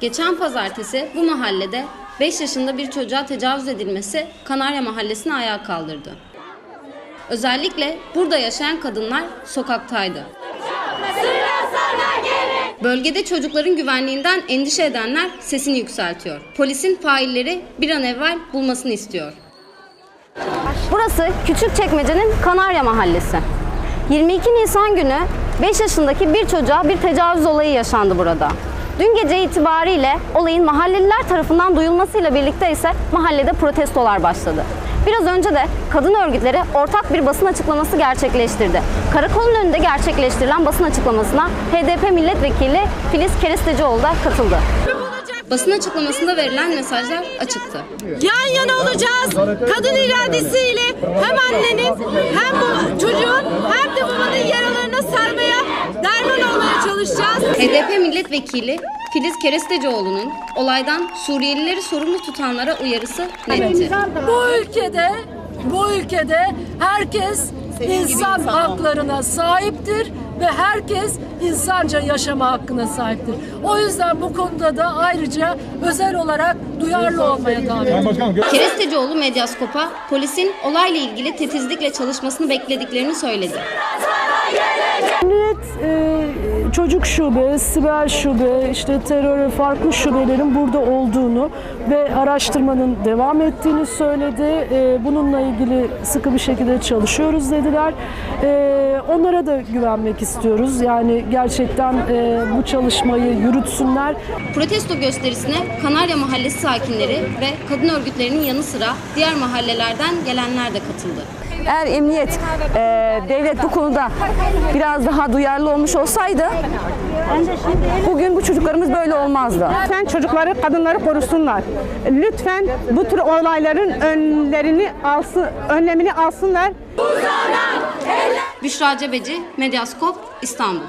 Geçen pazartesi bu mahallede 5 yaşında bir çocuğa tecavüz edilmesi Kanarya Mahallesi'ni ayağa kaldırdı. Özellikle burada yaşayan kadınlar sokaktaydı. Bölgede çocukların güvenliğinden endişe edenler sesini yükseltiyor. Polisin failleri bir an evvel bulmasını istiyor. Burası Küçükçekmece'nin Kanarya Mahallesi. 22 Nisan günü 5 yaşındaki bir çocuğa bir tecavüz olayı yaşandı burada. Dün gece itibariyle olayın mahalleliler tarafından duyulmasıyla birlikte ise mahallede protestolar başladı. Biraz önce de kadın örgütleri ortak bir basın açıklaması gerçekleştirdi. Karakolun önünde gerçekleştirilen basın açıklamasına HDP milletvekili Filiz Kerestecioğlu da katıldı. Basın açıklamasında verilen mesajlar açıktı. Yan yana olacağız. Kadın iradesiyle hem annenin hem bu çocuğun hem de babanın milletvekili Filiz Kerestecioğlu'nun olaydan Suriyelileri sorumlu tutanlara uyarısı netti. Bu ülkede bu ülkede herkes insan haklarına sahiptir ve herkes insanca yaşama hakkına sahiptir. O yüzden bu konuda da ayrıca özel olarak duyarlı olmaya davet ediyorum. Kerestecioğlu Medyaskop'a polisin olayla ilgili titizlikle çalışmasını beklediklerini söyledi. Emniyet e, çocuk şube, siber şube, işte terör ve farklı şubelerin burada olduğunu ve araştırmanın devam ettiğini söyledi. E, bununla ilgili sıkı bir şekilde çalışıyoruz dediler. E, onlara da güvenmek istiyoruz. Yani gerçekten e, bu çalışmayı yürütsünler. Protesto gösterisine Kanarya Mahallesi sakinleri ve kadın örgütlerinin yanı sıra diğer mahallelerden gelenler de katıldı. Eğer emniyet, e, devlet bu konuda biraz daha duyarlı olmuş olsaydı bugün bu çocuklarımız böyle olmazdı. Lütfen çocukları, kadınları korusunlar. Lütfen bu tür olayların önlerini alsın, önlemini alsınlar. Büşra Cebeci, Medyaskop, İstanbul.